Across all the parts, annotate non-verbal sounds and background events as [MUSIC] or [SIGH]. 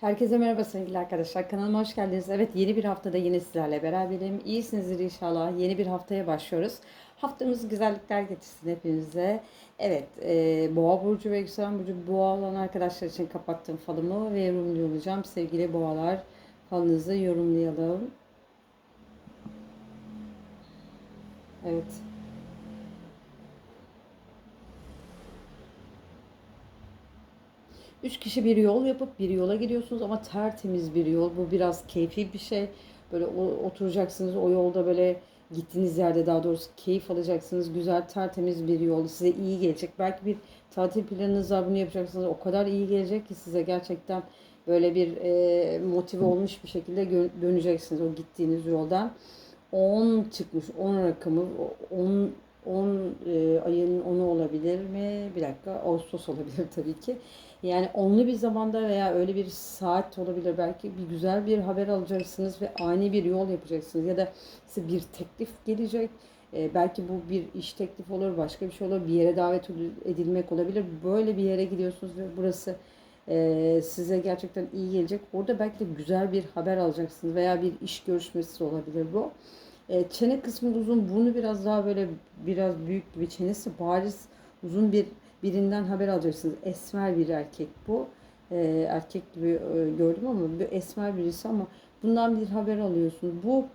Herkese merhaba sevgili arkadaşlar. Kanalıma hoş geldiniz. Evet yeni bir haftada yine sizlerle beraberim. İyisinizdir inşallah. Yeni bir haftaya başlıyoruz. Haftamız güzellikler getirsin hepinize. Evet e, Boğa Burcu ve Yükselen Burcu Boğa olan arkadaşlar için kapattığım falımı ve yorumlayacağım. Sevgili boğalar falınızı yorumlayalım. Evet. Üç kişi bir yol yapıp bir yola gidiyorsunuz ama tertemiz bir yol. Bu biraz keyfi bir şey. Böyle oturacaksınız o yolda böyle gittiğiniz yerde daha doğrusu keyif alacaksınız. Güzel tertemiz bir yol size iyi gelecek. Belki bir tatil planınız var bunu yapacaksınız. O kadar iyi gelecek ki size gerçekten böyle bir e, motive olmuş bir şekilde döneceksiniz o gittiğiniz yoldan. 10 çıkmış 10 rakamı 10 10 e, ayın 10'u olabilir mi? Bir dakika Ağustos olabilir [LAUGHS] tabii ki. Yani onlu bir zamanda veya öyle bir saat olabilir belki bir güzel bir haber alacaksınız ve ani bir yol yapacaksınız ya da size bir teklif gelecek. Ee, belki bu bir iş teklifi olur, başka bir şey olur, bir yere davet edilmek olabilir. Böyle bir yere gidiyorsunuz ve burası e, size gerçekten iyi gelecek. Orada belki de güzel bir haber alacaksınız veya bir iş görüşmesi olabilir bu. E, çene kısmı uzun, burnu biraz daha böyle biraz büyük gibi çenesi bariz uzun bir birinden haber alacaksınız. Esmer bir erkek bu. E, erkek gibi e, gördüm ama bir esmer birisi ama bundan bir haber alıyorsunuz. Bu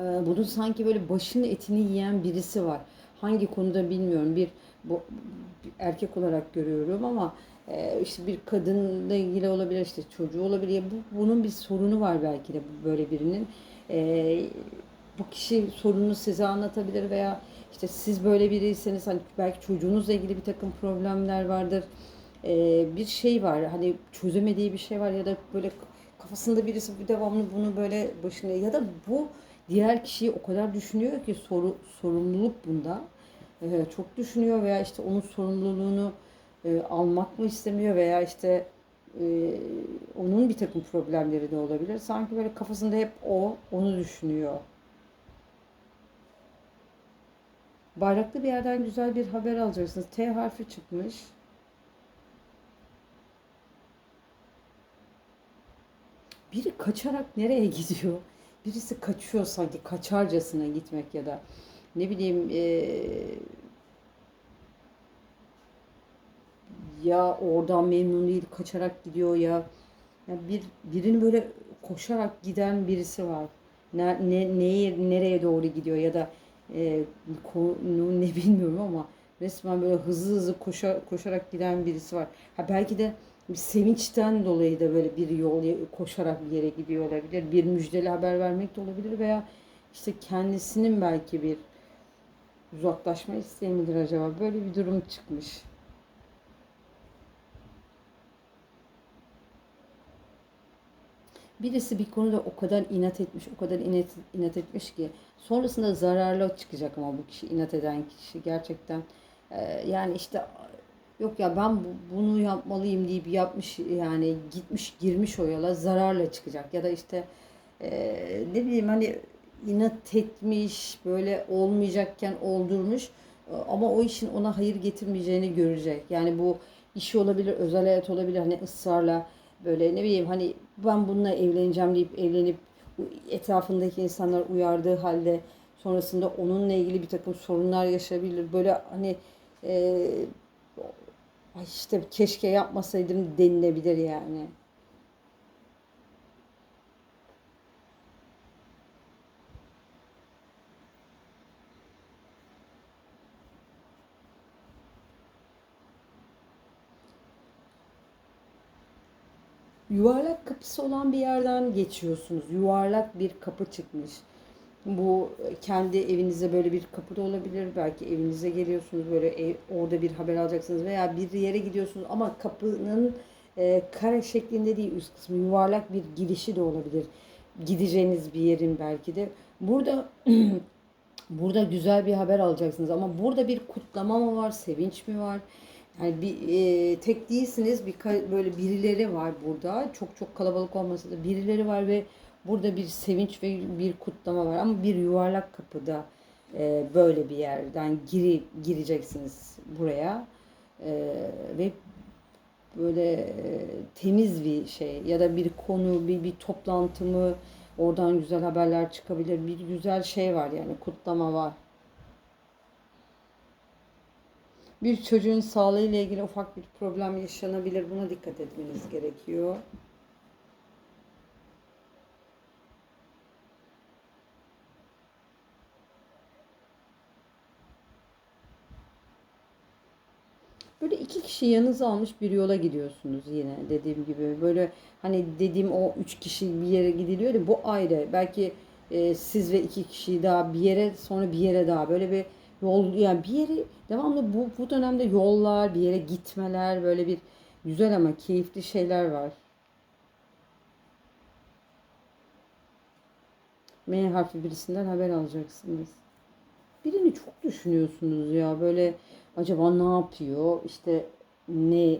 e, bunun sanki böyle başını etini yiyen birisi var. Hangi konuda bilmiyorum. Bir bu bir erkek olarak görüyorum ama e, işte bir kadınla ilgili olabilir işte çocuğu olabilir. Ya Bu, bunun bir sorunu var belki de böyle birinin. E, bu kişi sorununu size anlatabilir veya işte siz böyle biriyseniz hani belki çocuğunuzla ilgili bir takım problemler vardır. Ee, bir şey var hani çözemediği bir şey var ya da böyle kafasında birisi bir devamlı bunu böyle başına ya da bu diğer kişiyi o kadar düşünüyor ki soru sorumluluk bunda. Ee, çok düşünüyor veya işte onun sorumluluğunu e, almak mı istemiyor veya işte e, onun bir takım problemleri de olabilir. Sanki böyle kafasında hep o onu düşünüyor. Bayraklı bir yerden güzel bir haber alacaksınız. T harfi çıkmış. Biri kaçarak nereye gidiyor? Birisi kaçıyor sanki kaçarcasına gitmek ya da ne bileyim eee, ya oradan memnun değil kaçarak gidiyor ya ya bir birini böyle koşarak giden birisi var. Ne, ne neye nereye doğru gidiyor ya da e, konu ne bilmiyorum ama resmen böyle hızlı hızlı koşa, koşarak giden birisi var. Ha belki de bir sevinçten dolayı da böyle bir yol koşarak bir yere gidiyor olabilir. Bir müjdeli haber vermek de olabilir veya işte kendisinin belki bir uzaklaşma isteği midir acaba? Böyle bir durum çıkmış. Birisi bir konuda o kadar inat etmiş, o kadar inat, inat etmiş ki sonrasında zararlı çıkacak ama bu kişi inat eden kişi gerçekten e, yani işte yok ya ben bu- bunu yapmalıyım deyip yapmış yani gitmiş girmiş o yola zararla çıkacak ya da işte e, ne bileyim hani inat etmiş böyle olmayacakken oldurmuş e, ama o işin ona hayır getirmeyeceğini görecek. Yani bu işi olabilir, özel hayat olabilir hani ısrarla böyle ne bileyim hani ben bununla evleneceğim deyip evlenip etrafındaki insanlar uyardığı halde sonrasında onunla ilgili bir takım sorunlar yaşayabilir. Böyle hani e, işte keşke yapmasaydım denilebilir yani. Yuvarlak kapısı olan bir yerden geçiyorsunuz. Yuvarlak bir kapı çıkmış. Bu e, kendi evinize böyle bir kapı da olabilir. Belki evinize geliyorsunuz böyle ev, orada bir haber alacaksınız veya bir yere gidiyorsunuz ama kapının e, kare şeklinde değil üst kısmı yuvarlak bir girişi de olabilir. Gideceğiniz bir yerin belki de. Burada [CLEARS THROAT] burada güzel bir haber alacaksınız ama burada bir kutlama mı var, sevinç mi var? Yani bir e, tek değilsiniz. Bir böyle birileri var burada. Çok çok kalabalık olmasa da birileri var ve burada bir sevinç ve bir kutlama var ama bir yuvarlak kapıda e, böyle bir yerden giri gireceksiniz buraya. E, ve böyle e, temiz bir şey ya da bir konu, bir bir toplantı mı oradan güzel haberler çıkabilir. Bir güzel şey var yani kutlama var. Bir çocuğun sağlığıyla ilgili ufak bir problem yaşanabilir. Buna dikkat etmeniz gerekiyor. Böyle iki kişi yanınıza almış bir yola gidiyorsunuz yine dediğim gibi. Böyle hani dediğim o üç kişi bir yere gidiliyor ya bu ayrı. Belki e, siz ve iki kişi daha bir yere sonra bir yere daha böyle bir yol yani bir yere devamlı bu bu dönemde yollar, bir yere gitmeler böyle bir güzel ama keyifli şeyler var. M harfi birisinden haber alacaksınız. Birini çok düşünüyorsunuz ya böyle acaba ne yapıyor işte ne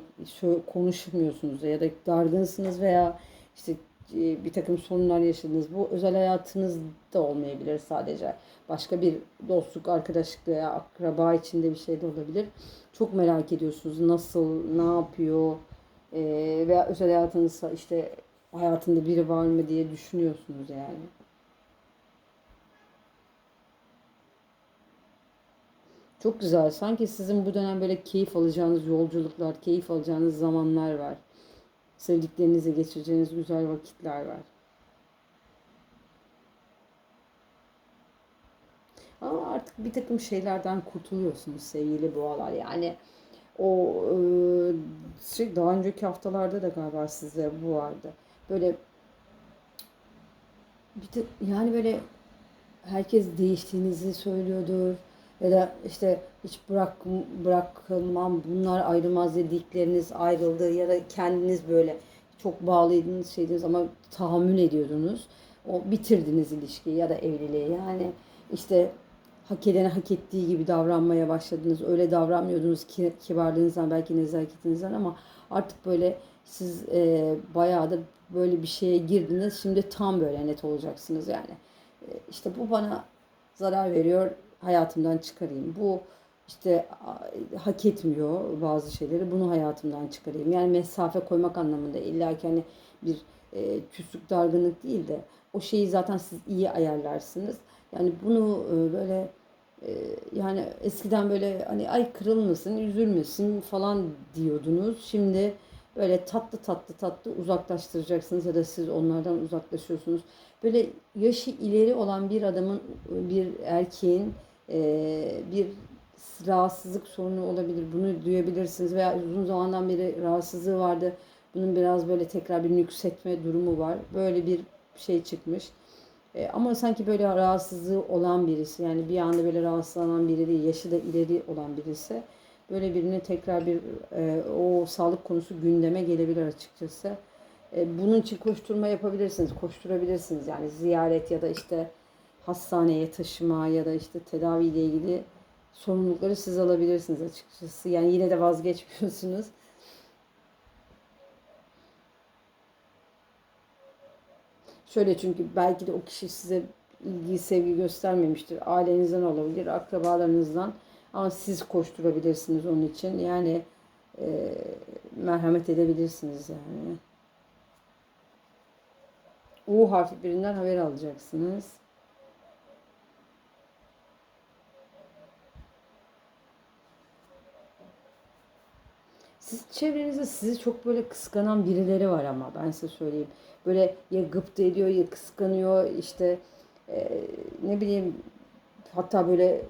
konuşmuyorsunuz ya da dargınsınız veya işte bir takım sorunlar yaşadınız. Bu özel hayatınız da olmayabilir sadece. Başka bir dostluk, arkadaşlık veya akraba içinde bir şey de olabilir. Çok merak ediyorsunuz nasıl, ne yapıyor e, veya özel hayatınızda işte hayatında biri var mı diye düşünüyorsunuz yani. Çok güzel. Sanki sizin bu dönem böyle keyif alacağınız yolculuklar, keyif alacağınız zamanlar var. Sevdiklerinizle geçireceğiniz güzel vakitler var. Ama artık bir takım şeylerden kurtuluyorsunuz sevgili boğalar. Yani o e, şey daha önceki haftalarda da galiba size bu vardı. Böyle bir de, yani böyle herkes değiştiğinizi söylüyordur ya da işte hiç bırak bırakılmam bunlar ayrılmaz dedikleriniz ayrıldı ya da kendiniz böyle çok bağlıydınız şeydiniz ama tahammül ediyordunuz. O bitirdiniz ilişkiyi ya da evliliği yani işte hak edene hak ettiği gibi davranmaya başladınız. Öyle davranmıyordunuz ki kibarlığınızdan belki nezaketinizden ama artık böyle siz e, bayağı da böyle bir şeye girdiniz. Şimdi tam böyle net olacaksınız yani. E, işte bu bana zarar veriyor hayatımdan çıkarayım. Bu işte hak etmiyor bazı şeyleri. Bunu hayatımdan çıkarayım. Yani mesafe koymak anlamında illa ki hani bir e, küslük dargınlık değil de o şeyi zaten siz iyi ayarlarsınız. Yani bunu e, böyle e, yani eskiden böyle hani ay kırılmasın, üzülmesin falan diyordunuz. Şimdi böyle tatlı tatlı tatlı uzaklaştıracaksınız ya da siz onlardan uzaklaşıyorsunuz. Böyle yaşı ileri olan bir adamın, bir erkeğin bir rahatsızlık sorunu olabilir. Bunu duyabilirsiniz veya uzun zamandan beri rahatsızlığı vardı. Bunun biraz böyle tekrar bir nüksetme durumu var. Böyle bir şey çıkmış. E, ama sanki böyle rahatsızlığı olan birisi yani bir anda böyle rahatsızlanan biri değil, yaşı da ileri olan birisi. Böyle birine tekrar bir e, o sağlık konusu gündeme gelebilir açıkçası. E, bunun için koşturma yapabilirsiniz, koşturabilirsiniz yani ziyaret ya da işte hastaneye taşıma ya da işte tedaviyle ilgili sorumlulukları siz alabilirsiniz açıkçası. Yani yine de vazgeçmiyorsunuz. Şöyle çünkü belki de o kişi size ilgi, sevgi göstermemiştir. Ailenizden olabilir, akrabalarınızdan. Ama siz koşturabilirsiniz onun için. Yani e, merhamet edebilirsiniz yani. U harfi birinden haber alacaksınız. Siz çevrenizde sizi çok böyle kıskanan birileri var ama ben size söyleyeyim. Böyle ya gıpta ediyor ya kıskanıyor işte e, ne bileyim hatta böyle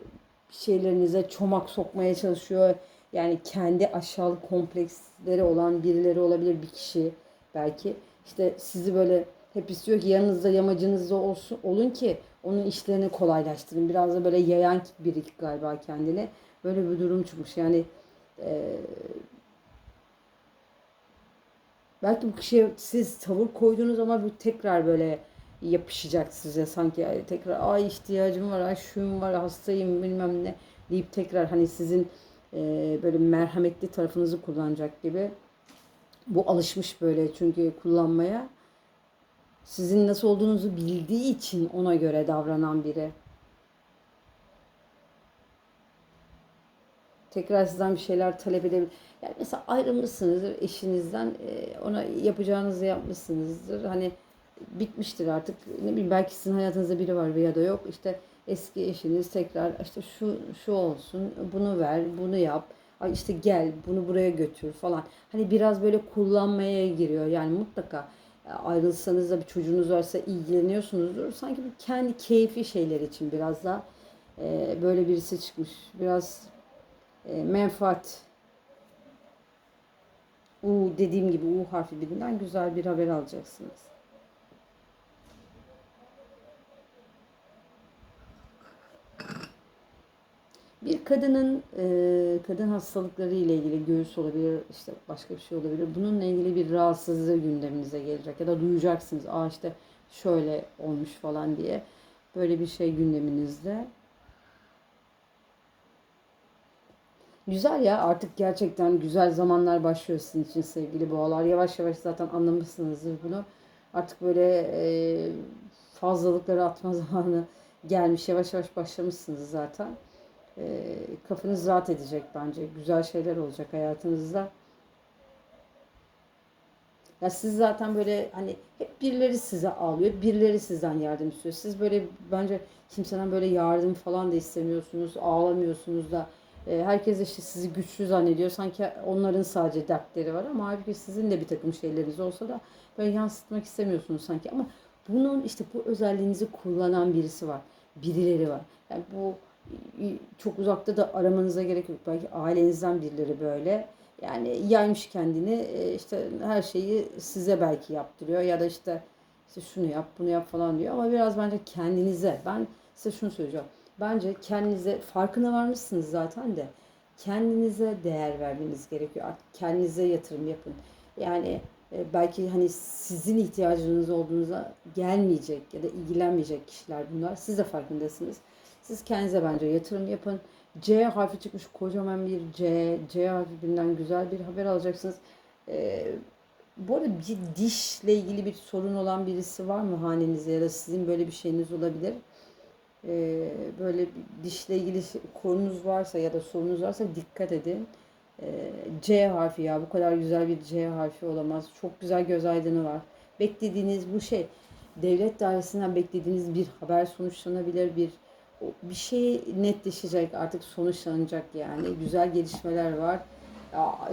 şeylerinize çomak sokmaya çalışıyor. Yani kendi aşağılık kompleksleri olan birileri olabilir bir kişi belki. İşte sizi böyle hep istiyor ki yanınızda yamacınızda olsun, olun ki onun işlerini kolaylaştırın. Biraz da böyle yayan biri galiba kendine. Böyle bir durum çıkmış. Yani e, Belki bu kişiye siz tavır koydunuz ama bu tekrar böyle yapışacak size. Sanki yani tekrar ay ihtiyacım var ay şuyum var hastayım bilmem ne. deyip tekrar hani sizin e, böyle merhametli tarafınızı kullanacak gibi bu alışmış böyle. Çünkü kullanmaya sizin nasıl olduğunuzu bildiği için ona göre davranan biri. Tekrar sizden bir şeyler talep edebilir. Yani mesela ayrılmışsınızdır eşinizden e, ona yapacağınızı yapmışsınızdır. Hani bitmiştir artık. Ne bileyim belki sizin hayatınızda biri var veya da yok. İşte eski eşiniz tekrar işte şu şu olsun, bunu ver, bunu yap. Ay işte gel, bunu buraya götür falan. Hani biraz böyle kullanmaya giriyor. Yani mutlaka e, ayrılsanız da bir çocuğunuz varsa ilgileniyorsunuzdur. Sanki bu kendi keyfi şeyler için biraz daha e, böyle birisi çıkmış. Biraz menfaat U dediğim gibi U harfi birinden güzel bir haber alacaksınız. Bir kadının e, kadın hastalıkları ile ilgili göğüs olabilir, işte başka bir şey olabilir. Bununla ilgili bir rahatsızlığı gündeminize gelecek ya da duyacaksınız. Aa işte şöyle olmuş falan diye. Böyle bir şey gündeminizde. Güzel ya artık gerçekten güzel zamanlar başlıyor sizin için sevgili boğalar. Yavaş yavaş zaten anlamışsınızdır bunu. Artık böyle e, fazlalıkları atma [LAUGHS] zamanı gelmiş. Yavaş yavaş başlamışsınız zaten. E, kafanız rahat edecek bence. Güzel şeyler olacak hayatınızda. Ya siz zaten böyle hani hep birileri size ağlıyor, birileri sizden yardım istiyor. Siz böyle bence kimseden böyle yardım falan da istemiyorsunuz, ağlamıyorsunuz da. E, herkes işte sizi güçlü zannediyor. Sanki onların sadece dertleri var ama halbuki sizin de bir takım şeyleriniz olsa da böyle yansıtmak istemiyorsunuz sanki. Ama bunun işte bu özelliğinizi kullanan birisi var. Birileri var. Yani bu çok uzakta da aramanıza gerek yok. Belki ailenizden birileri böyle. Yani yaymış kendini e, işte her şeyi size belki yaptırıyor ya da işte işte şunu yap bunu yap falan diyor ama biraz bence kendinize ben size şunu söyleyeceğim. Bence kendinize farkına varmışsınız zaten de kendinize değer vermeniz gerekiyor. Artık kendinize yatırım yapın. Yani e, belki hani sizin ihtiyacınız olduğunuza gelmeyecek ya da ilgilenmeyecek kişiler bunlar. Siz de farkındasınız. Siz kendinize bence yatırım yapın. C harfi çıkmış kocaman bir C. C harfinden güzel bir haber alacaksınız. Ee, bu arada bir dişle ilgili bir sorun olan birisi var mı hanenizde ya da sizin böyle bir şeyiniz olabilir. Ee, böyle dişle ilgili korunuz varsa ya da sorunuz varsa dikkat edin. Ee, C harfi ya bu kadar güzel bir C harfi olamaz. Çok güzel göz aydını var. Beklediğiniz bu şey devlet dairesinden beklediğiniz bir haber sonuçlanabilir bir bir şey netleşecek artık sonuçlanacak yani güzel gelişmeler var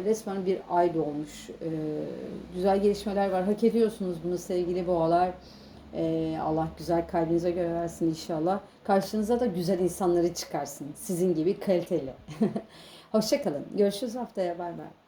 resmen bir ay doğmuş ee, güzel gelişmeler var hak ediyorsunuz bunu sevgili boğalar ee, Allah güzel kalbinize göre versin inşallah. Karşınıza da güzel insanları çıkarsın. Sizin gibi kaliteli. [LAUGHS] Hoşçakalın görüşürüz haftaya. Bay bay